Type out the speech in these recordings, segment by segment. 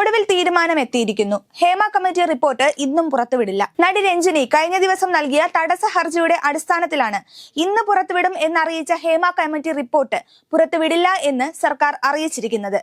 ഒടുവിൽ തീരുമാനം എത്തിയിരിക്കുന്നു ഹേമ കമ്മിറ്റി റിപ്പോർട്ട് ഇന്നും പുറത്തുവിടില്ല. നടി രഞ്ജിനി കഴിഞ്ഞ ദിവസം നൽകിയ തടസ്സ ഹർജിയുടെ അടിസ്ഥാനത്തിലാണ് ഇന്ന് പുറത്തുവിടും എന്നറിയിച്ച ഹേമ കമ്മിറ്റി റിപ്പോർട്ട് പുറത്തുവിടില്ല എന്ന് സർക്കാർ അറിയിച്ചിരിക്കുന്നത്.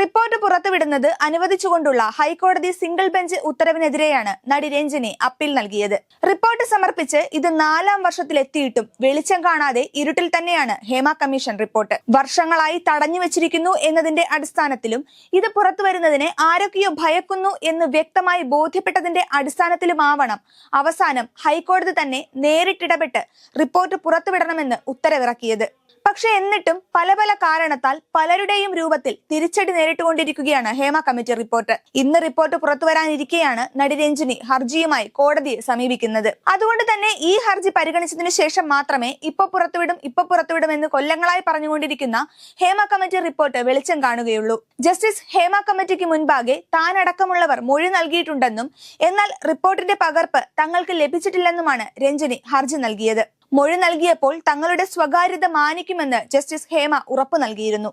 റിപ്പോർട്ട് പുറത്തുവിടുന്നത് അനുവദിച്ചുകൊണ്ടുള്ള ഹൈക്കോടതി സിംഗിൾ ബെഞ്ച് ഉത്തരവിനെതിരെയാണ് നടി രഞ്ജിനി അപ്പീൽ നൽകിയത്. റിപ്പോർട്ട് സമർപ്പിച്ച് ഇത് നാലാം വർഷത്തിലെത്തിയിട്ടും വെളിച്ചം കാണാതെ ഇരുട്ടിൽ തന്നെയാണ് ഹേമ കമ്മീഷൻ റിപ്പോർട്ട്. വർഷങ്ങളായി തടഞ്ഞു വെച്ചിരിക്കുന്നു എന്നതിന്റെ അടിസ്ഥാനത്തിലും ഇത് പുറത്തുവരുന്നതിനെ ആരൊക്കെയോ ഭയക്കുന്നു എന്ന് വ്യക്തമായി ബോധ്യപ്പെട്ടതിന്റെ അടിസ്ഥാനത്തിലുമാവണം അവസാനം ഹൈക്കോടതി തന്നെ നേരിട്ടിടപെട്ട് റിപ്പോർട്ട് പുറത്തുവിടണമെന്ന് ഉത്തരവിറക്കിയത്. പക്ഷെ എന്നിട്ടും പല പല കാരണത്താൽ പലരുടെയും രൂപത്തിൽ തിരിച്ചടി നേരിട്ടുകൊണ്ടിരിക്കുകയാണ് ഹേമ കമ്മിറ്റി റിപ്പോർട്ട് ഇന്ന് റിപ്പോർട്ട് പുറത്തു വരാനിരിക്കെയാണ് നടി രഞ്ജിനി ഹർജിയുമായി കോടതിയെ സമീപിക്കുന്നത്. അതുകൊണ്ട് തന്നെ ഈ ഹർജി പരിഗണിച്ചതിനു ശേഷം മാത്രമേ ഇപ്പൊ പുറത്തുവിടും ഇപ്പൊ പുറത്തുവിടും എന്ന് കൊല്ലങ്ങളായി പറഞ്ഞുകൊണ്ടിരിക്കുന്ന ഹേമ കമ്മിറ്റി റിപ്പോർട്ട് വെളിച്ചം കാണുകയുള്ളൂ. ജസ്റ്റിസ് ഹേമ കമ്മിറ്റിക്ക് മുൻപാകെ താനടക്കമുള്ളവർ മൊഴി നൽകിയിട്ടുണ്ടെന്നും എന്നാൽ റിപ്പോർട്ടിന്റെ പകർപ്പ് തങ്ങൾക്ക് ലഭിച്ചിട്ടില്ലെന്നുമാണ് രഞ്ജിനി ഹർജി നൽകിയത്. മൊഴി നൽകിയപ്പോൾ തങ്ങളുടെ സ്വകാര്യത മാനിക്കുമെന്ന് ജസ്റ്റിസ് ഹേമ ഉറപ്പു നൽകിയിരുന്നു.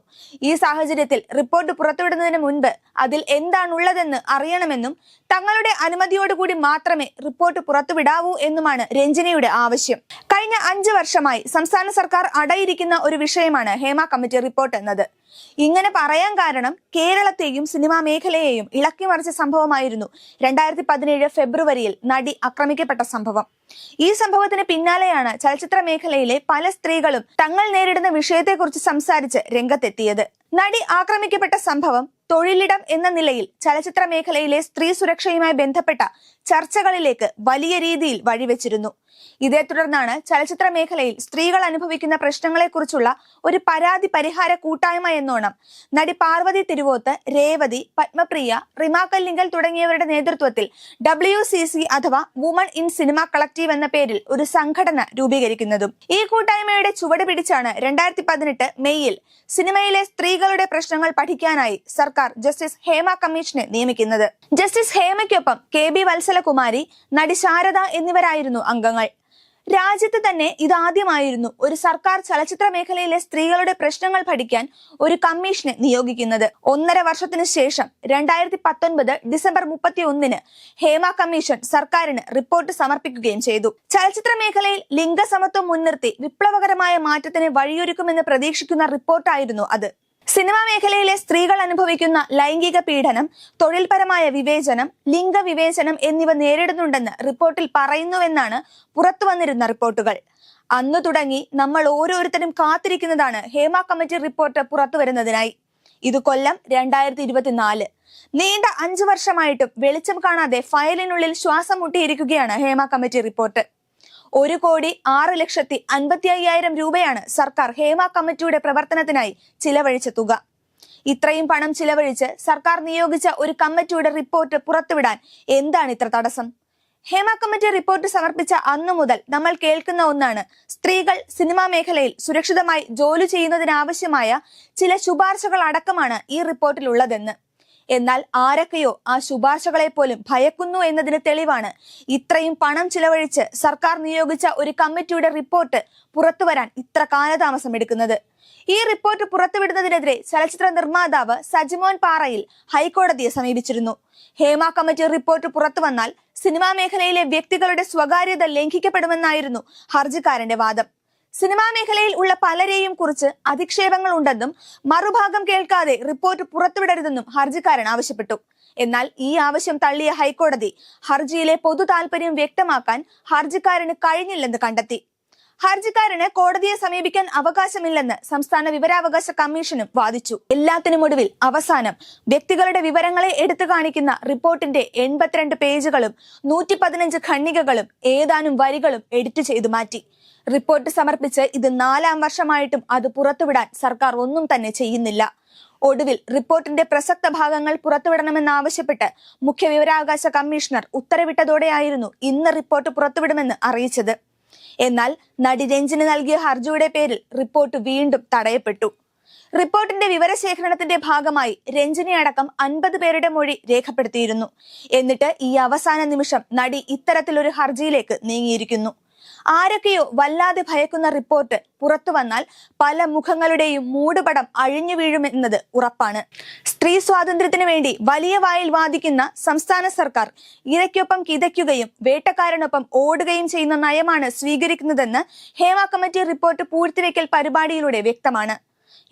ഈ സാഹചര്യത്തിൽ റിപ്പോർട്ട് പുറത്തുവിടുന്നതിന് മുൻപ് അതിൽ എന്താണുള്ളതെന്ന് അറിയണമെന്നും തങ്ങളുടെ അനുമതിയോടുകൂടി മാത്രമേ റിപ്പോർട്ട് പുറത്തുവിടാവൂ എന്നുമാണ് രഞ്ജനയുടെ ആവശ്യം. കഴിഞ്ഞ അഞ്ചു വർഷമായി സംസ്ഥാന സർക്കാർ അടയിരിക്കുന്ന ഒരു വിഷയമാണ് ഹേമ കമ്മിറ്റി റിപ്പോർട്ട് എന്നത്. ഇങ്ങനെ പറയാൻ കാരണം കേരളത്തെയും സിനിമാ മേഖലയെയും ഇളക്കി മറിച്ച സംഭവമായിരുന്നു രണ്ടായിരത്തി പതിനേഴ് ഫെബ്രുവരിയിൽ നടി ആക്രമിക്കപ്പെട്ട സംഭവം. ഈ സംഭവത്തിന് പിന്നാലെയാണ് ചലച്ചിത്ര മേഖലയിലെ പല സ്ത്രീകളും തങ്ങൾ നേരിടുന്ന വിഷയത്തെക്കുറിച്ച് സംസാരിച്ച് രംഗത്തെത്തിയത്. നടി ആക്രമിക്കപ്പെട്ട സംഭവം തൊഴിലിടം എന്ന നിലയിൽ ചലച്ചിത്ര മേഖലയിലെ സ്ത്രീ സുരക്ഷയുമായി ബന്ധപ്പെട്ട ചർച്ചകളിലേക്ക് വലിയ രീതിയിൽ വഴിവെച്ചിരുന്നു. ഇതേ തുടർന്നാണ് ചലച്ചിത്ര മേഖലയിൽ സ്ത്രീകൾ അനുഭവിക്കുന്ന പ്രശ്നങ്ങളെക്കുറിച്ചുള്ള ഒരു പരാതി പരിഹാര കൂട്ടായ്മ എന്നോണം നടി പാർവതി തിരുവോത്ത് രേവതി പത്മപ്രിയ റിമാക്കല്ലിങ്കൽ കല്ലിങ്കൽ തുടങ്ങിയവരുടെ നേതൃത്വത്തിൽ ഡബ്ല്യു അഥവാ വുമൺ ഇൻ സിനിമ കളക്റ്റീവ് എന്ന പേരിൽ ഒരു സംഘടന രൂപീകരിക്കുന്നതും. ഈ കൂട്ടായ്മയുടെ ചുവട് പിടിച്ചാണ് രണ്ടായിരത്തി പതിനെട്ട് മെയ്യിൽ സിനിമയിലെ സ്ത്രീകളുടെ പ്രശ്നങ്ങൾ പഠിക്കാനായി സർക്കാർ ജസ്റ്റിസ് ഹേമ കമ്മീഷനെ നിയമിക്കുന്നത്. ജസ്റ്റിസ് ഹേമയ്ക്കൊപ്പം കെ ബി വത്സലകുമാരി നടി ശാരദ എന്നിവരായിരുന്നു അംഗങ്ങൾ. രാജ്യത്ത് തന്നെ ഇതാദ്യമായിരുന്നു ഒരു സർക്കാർ ചലച്ചിത്ര മേഖലയിലെ സ്ത്രീകളുടെ പ്രശ്നങ്ങൾ പഠിക്കാൻ ഒരു കമ്മീഷനെ നിയോഗിക്കുന്നത്. ഒന്നര വർഷത്തിനു ശേഷം രണ്ടായിരത്തി പത്തൊൻപത് ഡിസംബർ മുപ്പത്തി ഒന്നിന് ഹേമ കമ്മീഷൻ സർക്കാരിന് റിപ്പോർട്ട് സമർപ്പിക്കുകയും ചെയ്തു. ചലച്ചിത്ര മേഖലയിൽ ലിംഗസമത്വം മുൻനിർത്തി വിപ്ലവകരമായ മാറ്റത്തിന് വഴിയൊരുക്കുമെന്ന് പ്രതീക്ഷിക്കുന്ന റിപ്പോർട്ടായിരുന്നു അത്. സിനിമാ മേഖലയിലെ സ്ത്രീകൾ അനുഭവിക്കുന്ന ലൈംഗിക പീഡനം തൊഴിൽപരമായ വിവേചനം ലിംഗവിവേചനം എന്നിവ നേരിടുന്നുണ്ടെന്ന് റിപ്പോർട്ടിൽ പറയുന്നുവെന്നാണ് പുറത്തു വന്നിരുന്ന റിപ്പോർട്ടുകൾ. അന്നു തുടങ്ങി നമ്മൾ ഓരോരുത്തരും കാത്തിരിക്കുന്നതാണ് ഹേമ കമ്മിറ്റി റിപ്പോർട്ട് പുറത്തു വരുന്നതിനായി. ഇത് കൊല്ലം രണ്ടായിരത്തി ഇരുപത്തിനാല് നീണ്ട അഞ്ചു വർഷമായിട്ടും വെളിച്ചം കാണാതെ ഫയലിനുള്ളിൽ ശ്വാസം മുട്ടിയിരിക്കുകയാണ് ഹേമ കമ്മിറ്റി റിപ്പോർട്ട്. ഒരു കോടി ആറ് ലക്ഷത്തി അൻപത്തി അയ്യായിരം രൂപയാണ് സർക്കാർ ഹേമ കമ്മിറ്റിയുടെ പ്രവർത്തനത്തിനായി ചിലവഴിച്ച തുക ഇത്രയും പണം ചിലവഴിച്ച് സർക്കാർ നിയോഗിച്ച ഒരു കമ്മിറ്റിയുടെ റിപ്പോർട്ട് പുറത്തുവിടാൻ എന്താണ് ഇത്ര തടസ്സം? ഹേമ കമ്മിറ്റി റിപ്പോർട്ട് സമർപ്പിച്ച അന്നു മുതൽ നമ്മൾ കേൾക്കുന്ന ഒന്നാണ് സ്ത്രീകൾ സിനിമാ മേഖലയിൽ സുരക്ഷിതമായി ജോലി ചെയ്യുന്നതിനാവശ്യമായ ചില ശുപാർശകൾ അടക്കമാണ് ഈ റിപ്പോർട്ടിലുള്ളതെന്ന്. എന്നാൽ ആരൊക്കെയോ ആ ശുപാർശകളെ പോലും ഭയക്കുന്നു എന്നതിന് തെളിവാണ്. ഇത്രയും പണം ചിലവഴിച്ച് സർക്കാർ നിയോഗിച്ച ഒരു കമ്മിറ്റിയുടെ റിപ്പോർട്ട് പുറത്തുവരാൻ ഇത്ര കാലതാമസം എടുക്കുന്നത്. ഈ റിപ്പോർട്ട് പുറത്തുവിടുന്നതിനെതിരെ ചലച്ചിത്ര നിർമ്മാതാവ് സജിമോൻ പാറയിൽ ഹൈക്കോടതിയെ സമീപിച്ചിരുന്നു. ഹേമ കമ്മിറ്റി റിപ്പോർട്ട് പുറത്തു വന്നാൽ സിനിമാ മേഖലയിലെ വ്യക്തികളുടെ സ്വകാര്യത ലംഘിക്കപ്പെടുമെന്നായിരുന്നു ഹർജിക്കാരന്റെ വാദം. സിനിമാ മേഖലയിൽ ഉള്ള പലരെയും കുറിച്ച് അധിക്ഷേപങ്ങൾ ഉണ്ടെന്നും മറുഭാഗം കേൾക്കാതെ റിപ്പോർട്ട് പുറത്തുവിടരുതെന്നും ഹർജിക്കാരൻ ആവശ്യപ്പെട്ടു. എന്നാൽ ഈ ആവശ്യം തള്ളിയ ഹൈക്കോടതി ഹർജിയിലെ പൊതു താൽപര്യം വ്യക്തമാക്കാൻ ഹർജിക്കാരന് കഴിഞ്ഞില്ലെന്ന് കണ്ടെത്തി. ഹർജിക്കാരന് കോടതിയെ സമീപിക്കാൻ അവകാശമില്ലെന്ന് സംസ്ഥാന വിവരാവകാശ കമ്മീഷനും വാദിച്ചു. എല്ലാത്തിനുമൊടുവിൽ അവസാനം വ്യക്തികളുടെ വിവരങ്ങളെ എടുത്തു കാണിക്കുന്ന റിപ്പോർട്ടിന്റെ എൺപത്തിരണ്ട് പേജുകളും നൂറ്റി പതിനഞ്ച് ഖണ്ഡികകളും ഏതാനും വരികളും എഡിറ്റ് ചെയ്തു മാറ്റി. റിപ്പോർട്ട് സമർപ്പിച്ച് ഇത് നാലാം വർഷമായിട്ടും അത് പുറത്തുവിടാൻ സർക്കാർ ഒന്നും തന്നെ ചെയ്യുന്നില്ല. ഒടുവിൽ റിപ്പോർട്ടിന്റെ പ്രസക്ത ഭാഗങ്ങൾ പുറത്തുവിടണമെന്നാവശ്യപ്പെട്ട് മുഖ്യ വിവരാവകാശ കമ്മീഷണർ ഉത്തരവിട്ടതോടെയായിരുന്നു ഇന്ന് റിപ്പോർട്ട് പുറത്തുവിടുമെന്ന് അറിയിച്ചത്. എന്നാൽ നടി രഞ്ജിന് നൽകിയ ഹർജിയുടെ പേരിൽ റിപ്പോർട്ട് വീണ്ടും തടയപ്പെട്ടു. റിപ്പോർട്ടിന്റെ വിവരശേഖരണത്തിന്റെ ഭാഗമായി രഞ്ജിനി അടക്കം അൻപത് പേരുടെ മൊഴി രേഖപ്പെടുത്തിയിരുന്നു. എന്നിട്ട് ഈ അവസാന നിമിഷം നടി ഇത്തരത്തിലൊരു ഹർജിയിലേക്ക് നീങ്ങിയിരിക്കുന്നു. ആരൊക്കെയോ വല്ലാതെ ഭയക്കുന്ന റിപ്പോർട്ട് പുറത്തു വന്നാൽ പല മുഖങ്ങളുടെയും മൂടുപടം അഴിഞ്ഞു വീഴുമെന്നത് ഉറപ്പാണ്. സ്ത്രീ സ്വാതന്ത്ര്യത്തിന് വേണ്ടി വലിയ വായിൽ വാദിക്കുന്ന സംസ്ഥാന സർക്കാർ ഇരയ്ക്കൊപ്പം കിതയ്ക്കുകയും വേട്ടക്കാരനൊപ്പം ഓടുകയും ചെയ്യുന്ന നയമാണ് സ്വീകരിക്കുന്നതെന്ന് ഹേമ കമ്മിറ്റി റിപ്പോർട്ട് പൂഴ്ത്തിവെക്കൽ പരിപാടിയിലൂടെ വ്യക്തമാണ്.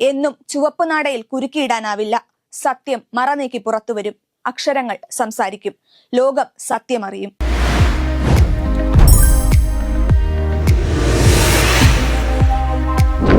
എന്നും ചുവപ്പ് നാടയിൽ കുരുക്കിയിടാനാവില്ല. സത്യം മറനീക്കി പുറത്തുവരും അക്ഷരങ്ങൾ സംസാരിക്കും. ലോകം സത്യമറിയും.